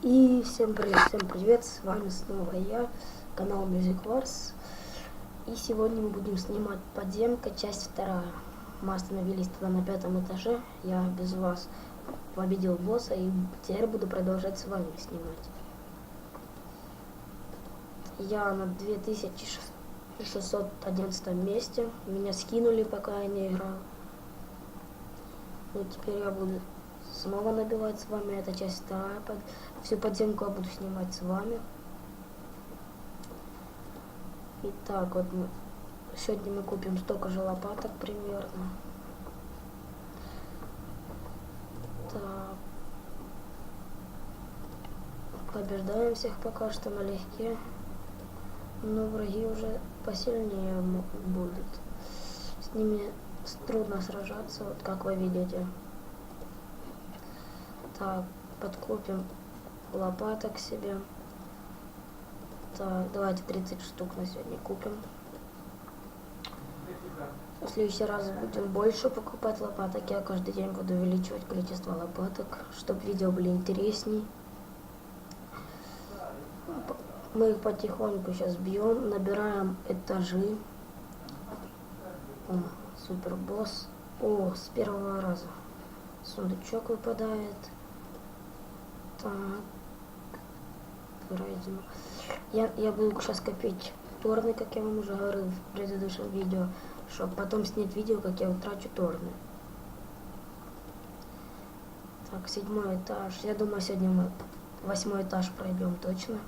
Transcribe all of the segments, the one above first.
И всем привет, всем привет, с вами снова я, канал Music Wars. И сегодня мы будем снимать подземка, часть вторая. Мы остановились тогда на пятом этаже, я без вас победил босса и теперь буду продолжать с вами снимать. Я на 2611 месте, меня скинули пока я не играл. Ну теперь я буду снова набивать с вами, это часть вторая. Под... Всю подземку я буду снимать с вами. Итак, вот мы... сегодня мы купим столько же лопаток примерно. Так. Побеждаем всех пока что налегке. Но враги уже посильнее будут. С ними трудно сражаться, вот как вы видите. Так, подкупим лопаток себе. Так, давайте 30 штук на сегодня купим. В следующий раз будем больше покупать лопаток. Я каждый день буду увеличивать количество лопаток, чтобы видео были интересней. Мы их потихоньку сейчас бьем, набираем этажи. О, супер босс. О, с первого раза. Сундучок выпадает. Так. Пройдем. Я, я буду сейчас копить торны, как я вам уже говорил в предыдущем видео, чтобы потом снять видео, как я утрачу торны. Так, седьмой этаж. Я думаю, сегодня мы восьмой этаж пройдем точно.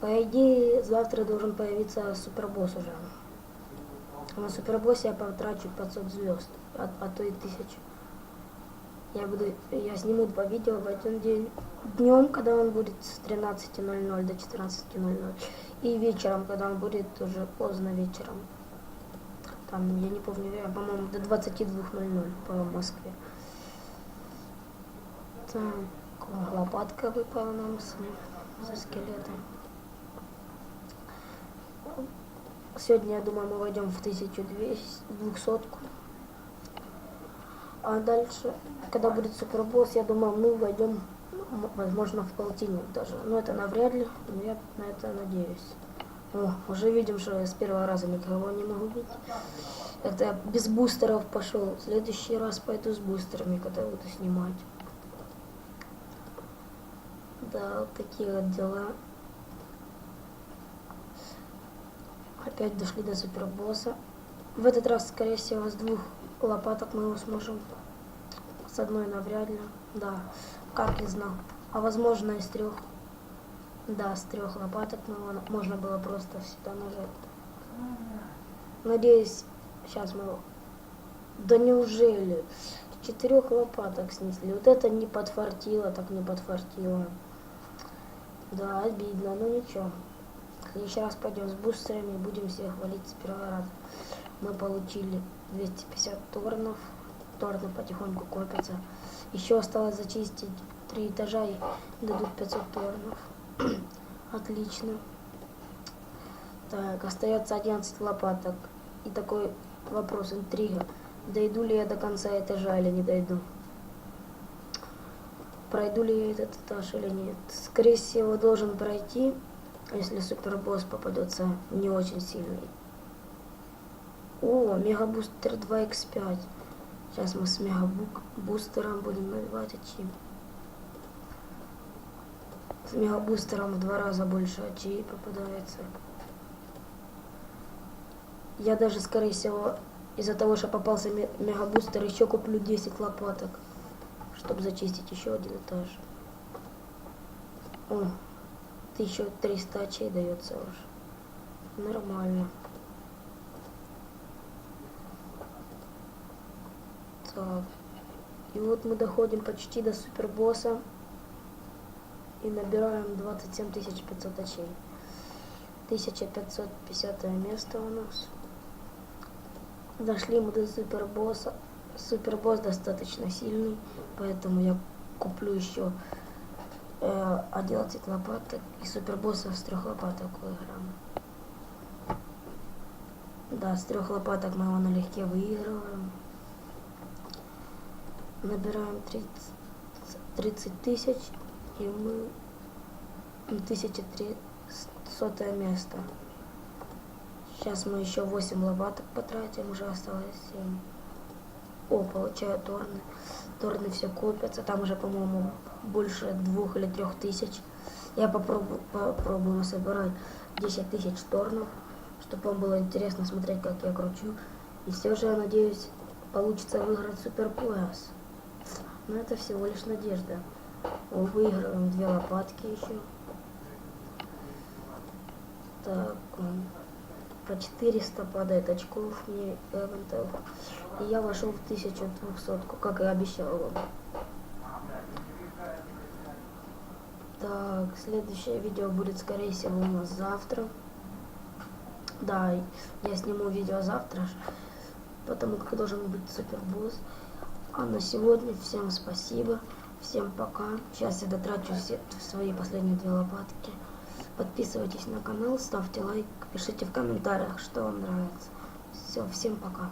По идее, завтра должен появиться супербосс уже. На супербоссе я потрачу 500 звезд, а, а то и 1000. Я буду, я сниму два видео в один день. Днем, когда он будет с 13.00 до 14.00. И вечером, когда он будет уже поздно вечером. Там, я не помню, я, по-моему, до 22.00 по Москве. Так, лопатка выпала нам с, за скелетом. Сегодня, я думаю, мы войдем в 1200 а дальше, когда будет супербосс, я думаю, мы войдем, возможно, в полтинник даже. Но это навряд ли, но я на это надеюсь. О, уже видим, что я с первого раза никого не могу бить. Это я без бустеров пошел. В следующий раз пойду с бустерами, когда буду снимать. Да, вот такие вот дела. Опять дошли до супербосса. В этот раз, скорее всего, с двух лопаток мы его сможем. С одной навряд ли. Да, как не знал. А возможно из трех. Да, с трех лопаток мы его, можно было просто всегда нажать. Надеюсь, сейчас мы его... Да неужели? Четырех лопаток снесли. Вот это не подфартило, так не подфартило. Да, обидно, но ничего. Еще раз пойдем с бустерами будем всех валить с первого раза. Мы получили 250 торнов. Торны потихоньку копятся. Еще осталось зачистить три этажа и дадут 500 торнов. Отлично. Так, остается 11 лопаток. И такой вопрос, интрига. Дойду ли я до конца этажа или не дойду? Пройду ли я этот этаж или нет? Скорее всего, должен пройти, если супербосс попадется не очень сильный. О, мегабустер 2x5. Сейчас мы с мегабустером будем набивать очи. С мегабустером в два раза больше очей попадается. Я даже, скорее всего, из-за того, что попался мегабустер, еще куплю 10 лопаток, чтобы зачистить еще один этаж. О, 1300 очей дается уже. Нормально. Так. И вот мы доходим почти до супербосса. И набираем 27 500 очей. 1550 место у нас. Дошли мы до супербосса. Супербосс достаточно сильный, поэтому я куплю еще э, 11 лопаток и супербосса с трех лопаток выиграем. Да, с трех лопаток мы его налегке выигрываем. Набираем 30, 30 тысяч, и мы на 1300 место. Сейчас мы еще 8 лопаток потратим, уже осталось 7. О, получаю торны. Торны все копятся, там уже, по-моему, больше двух или трех тысяч. Я попробую, попробую насобирать 10 тысяч торнов, чтобы вам было интересно смотреть, как я кручу. И все же, я надеюсь, получится выиграть супер пояс. Но это всего лишь надежда. Выиграем две лопатки еще. Так, по 400 падает очков мне эвентов. И я вошел в 1200, как и обещал вам. Так, следующее видео будет, скорее всего, у нас завтра. Да, я сниму видео завтра, потому как должен быть супербосс. А на сегодня всем спасибо, всем пока. Сейчас я дотрачу все свои последние две лопатки. Подписывайтесь на канал, ставьте лайк, пишите в комментариях, что вам нравится. Все, всем пока.